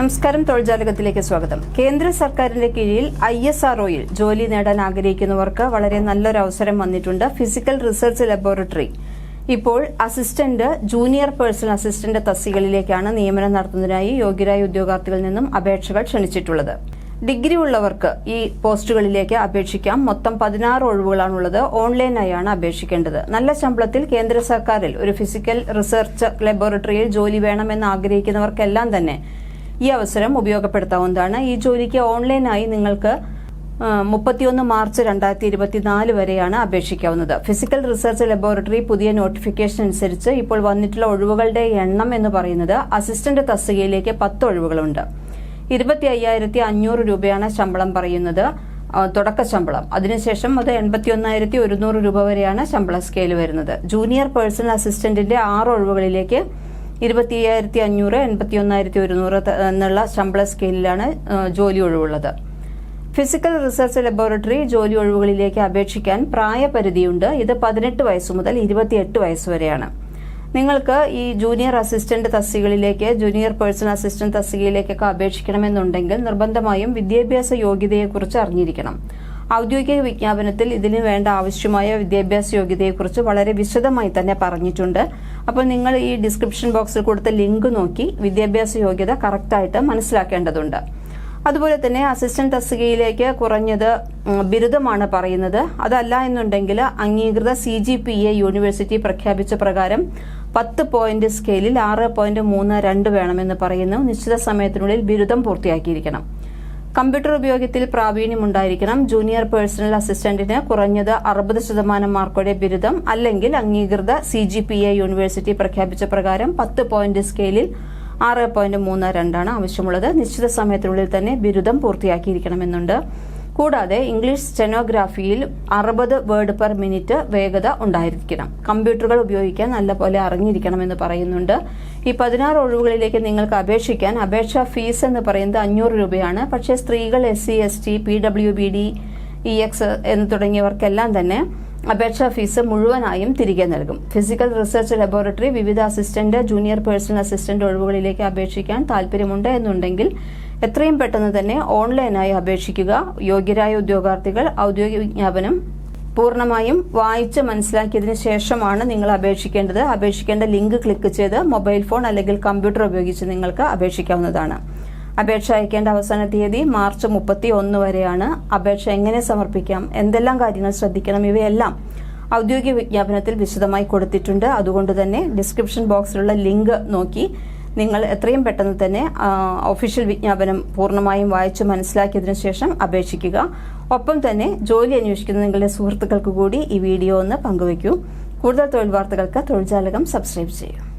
നമസ്കാരം തൊഴിൽജാലകത്തിലേക്ക് സ്വാഗതം. കേന്ദ്ര സർക്കാരിന്റെ കീഴിൽ ഐ എസ് ആർഒയിൽ ജോലി നേടാൻ ആഗ്രഹിക്കുന്നവർക്ക് വളരെ നല്ലൊരു അവസരം വന്നിട്ടുണ്ട് ഫിസിക്കൽ റിസർച്ച് ലബോറട്ടറി. ഇപ്പോൾ അസിസ്റ്റന്റ് ജൂനിയർ പേഴ്സണൽ അസിസ്റ്റന്റ് തസ്തികളിലേക്കാണ് നിയമനം നടത്തുന്നതിനായി യോഗ്യരായ ഉദ്യോഗാർത്ഥികളിൽ നിന്നും അപേക്ഷകൾ ക്ഷണിച്ചിട്ടുള്ളത്. ഡിഗ്രി ഉള്ളവർക്ക് ഈ പോസ്റ്റുകളിലേക്ക് അപേക്ഷിക്കാം. മൊത്തം പതിനാറ് ഒഴിവുകളാണുള്ളത്. ഓൺലൈനായാണ് അപേക്ഷിക്കേണ്ടത്. നല്ല ശമ്പളത്തിൽ കേന്ദ്ര സർക്കാരിൽ ഒരു ഫിസിക്കൽ റിസർച്ച് ലബോറട്ടറിയിൽ ജോലി വേണമെന്ന് ആഗ്രഹിക്കുന്നവർക്കെല്ലാം തന്നെ ഈ അവസരം ഉപയോഗപ്പെടുത്താവുന്നതാണ്. ഈ ജോലിക്ക് ഓൺലൈനായി നിങ്ങൾക്ക് മുപ്പത്തിയൊന്ന് മാർച്ച് രണ്ടായിരത്തി ഇരുപത്തിനാല് വരെയാണ് അപേക്ഷിക്കാവുന്നത്. ഫിസിക്കൽ റിസർച്ച് ലബോറട്ടറി പുതിയ നോട്ടിഫിക്കേഷൻ അനുസരിച്ച് ഇപ്പോൾ വന്നിട്ടുള്ള ഒഴിവുകളുടെ എണ്ണം എന്ന് പറയുന്നത് അസിസ്റ്റന്റ് തസ്തികയിലേക്ക് പത്ത് ഒഴിവുകളുണ്ട്. ഇരുപത്തി അയ്യായിരത്തി അഞ്ഞൂറ് രൂപയാണ് ശമ്പളം പറയുന്നത് തുടക്ക ശമ്പളം. അതിനുശേഷം അത് എൺപത്തി ഒന്നായിരത്തി ഒരുന്നൂറ് രൂപ വരെയാണ് ശമ്പള സ്കെയിൽ വരുന്നത്. ജൂനിയർ പേഴ്സണൽ അസിസ്റ്റന്റിന്റെ ആറ് ഒഴിവുകളിലേക്ക് ഇരുപത്തി അയ്യായിരത്തി അഞ്ഞൂറ് എൺപത്തി ഒന്നായിരത്തി ഒരുന്നൂറ് എന്നുള്ള ശമ്പള സ്കെയിലാണ് ജോലി ഒഴിവുള്ളത്. ഫിസിക്കൽ റിസർച്ച് ലബോറട്ടറി ജോലി ഒഴിവുകളിലേക്ക് അപേക്ഷിക്കാൻ പ്രായപരിധിയുണ്ട്. ഇത് പതിനെട്ട് വയസ്സ് മുതൽ ഇരുപത്തിയെട്ട് വയസ്സ് വരെയാണ്. നിങ്ങൾക്ക് ഈ ജൂനിയർ അസിസ്റ്റന്റ് തസ്തികകളിലേക്ക് ജൂനിയർ പേഴ്സണൽ അസിസ്റ്റന്റ് തസ്തികയിലേക്കൊക്കെ അപേക്ഷിക്കണമെന്നുണ്ടെങ്കിൽ നിർബന്ധമായും വിദ്യാഭ്യാസ യോഗ്യതയെക്കുറിച്ച് അറിഞ്ഞിരിക്കണം. ഔദ്യോഗിക വിജ്ഞാപനത്തിൽ ഇതിന് വേണ്ട ആവശ്യമായ വിദ്യാഭ്യാസ യോഗ്യതയെക്കുറിച്ച് വളരെ വിശദമായി തന്നെ പറഞ്ഞിട്ടുണ്ട്. അപ്പോൾ നിങ്ങൾ ഈ ഡിസ്ക്രിപ്ഷൻ ബോക്സിൽ കൊടുത്ത ലിങ്ക് നോക്കി വിദ്യാഭ്യാസ യോഗ്യത കറക്റ്റായിട്ട് മനസ്സിലാക്കേണ്ടതുണ്ട്. അതുപോലെ തന്നെ അസിസ്റ്റന്റ് തസ്തികയിലേക്ക് കുറഞ്ഞത് ബിരുദമാണ് പറയുന്നത്. അതല്ല എന്നുണ്ടെങ്കിൽ അംഗീകൃത C G P A university പ്രഖ്യാപിച്ച പ്രകാരം പത്ത് പോയിന്റ് സ്കെയിലിൽ ആറ് പോയിന്റ് മൂന്ന് രണ്ട് വേണമെന്ന് പറയുന്നു. നിശ്ചിത സമയത്തിനുള്ളിൽ ബിരുദം പൂർത്തിയാക്കിയിരിക്കണം. കമ്പ്യൂട്ടർ ഉപയോഗത്തിൽ പ്രാവീണ്യമുണ്ടായിരിക്കണം. ജൂനിയർ പേഴ്സണൽ അസിസ്റ്റന്റിന് കുറഞ്ഞത് അറുപത് ശതമാനം മാർക്കോടെ ബിരുദം അല്ലെങ്കിൽ അംഗീകൃത C G P A university പ്രഖ്യാപിച്ച പ്രകാരം പത്ത് പോയിന്റ് സ്കെയിലിൽ ആറ് പോയിന്റ് മൂന്ന് രണ്ടാണ് ആവശ്യമുള്ളത്. നിശ്ചിത സമയത്തിനുള്ളിൽ തന്നെ ബിരുദം പൂർത്തിയാക്കിയിരിക്കണമെന്നുണ്ട്. കൂടാതെ ഇംഗ്ലീഷ് സ്റ്റെനോഗ്രാഫിയിൽ അറുപത് വേർഡ് പെർ മിനിറ്റ് വേഗത ഉണ്ടായിരിക്കണം. കമ്പ്യൂട്ടറുകൾ ഉപയോഗിക്കാൻ നല്ലപോലെ അറിഞ്ഞിരിക്കണമെന്ന് പറയുന്നുണ്ട്. ഈ പതിനാറ് ഒഴിവുകളിലേക്ക് നിങ്ങൾക്ക് അപേക്ഷിക്കാൻ അപേക്ഷാ ഫീസ് എന്ന് പറയുന്നത് അഞ്ഞൂറ് രൂപയാണ്. പക്ഷേ സ്ത്രീകൾ S C S T P W B D E X എന്ന് തുടങ്ങിയവർക്കെല്ലാം തന്നെ അപേക്ഷാ ഫീസ് മുഴുവനായും തിരികെ നൽകും. ഫിസിക്കൽ റിസർച്ച് ലബോറട്ടറി വിവിധ അസിസ്റ്റന്റ് ജൂനിയർ പേഴ്സണൽ അസിസ്റ്റന്റ് ഒഴിവുകളിലേക്ക് അപേക്ഷിക്കാൻ താല്പര്യമുണ്ട് എന്നുണ്ടെങ്കിൽ എത്രയും പെട്ടെന്ന് തന്നെ ഓൺലൈനായി അപേക്ഷിക്കുക. യോഗ്യരായ ഉദ്യോഗാർത്ഥികൾ ഔദ്യോഗിക വിജ്ഞാപനം പൂർണമായും വായിച്ച് മനസ്സിലാക്കിയതിനു ശേഷമാണ് നിങ്ങൾ അപേക്ഷിക്കേണ്ടത്. അപേക്ഷിക്കേണ്ട ലിങ്ക് ക്ലിക്ക് ചെയ്ത് മൊബൈൽ ഫോൺ അല്ലെങ്കിൽ കമ്പ്യൂട്ടർ ഉപയോഗിച്ച് നിങ്ങൾക്ക് അപേക്ഷിക്കാവുന്നതാണ്. അപേക്ഷ അയക്കേണ്ട അവസാന തീയതി മാർച്ച് മുപ്പത്തി ഒന്ന് വരെയാണ്. അപേക്ഷ എങ്ങനെ സമർപ്പിക്കാം? എന്തെല്ലാം കാര്യങ്ങൾ ശ്രദ്ധിക്കണം? ഇവയെല്ലാം ഔദ്യോഗിക വിജ്ഞാപനത്തിൽ വിശദമായി കൊടുത്തിട്ടുണ്ട്. അതുകൊണ്ട് തന്നെ ഡിസ്ക്രിപ്ഷൻ ബോക്സിലുള്ള ലിങ്ക് നോക്കി നിങ്ങൾ എത്രയും പെട്ടെന്ന് തന്നെ ഒഫീഷ്യൽ വിജ്ഞാപനം പൂർണമായും വായിച്ചു മനസ്സിലാക്കിയതിനു ശേഷം അപേക്ഷിക്കുക. ഒപ്പം തന്നെ ജോലി അന്വേഷിക്കുന്ന നിങ്ങളുടെ സുഹൃത്തുക്കൾക്ക് കൂടി ഈ വീഡിയോ ഒന്ന് പങ്കുവയ്ക്കൂ. കൂടുതൽ തൊഴിൽ വാർത്തകൾക്ക് തൊഴിൽജാലകം സബ്സ്ക്രൈബ് ചെയ്യൂ.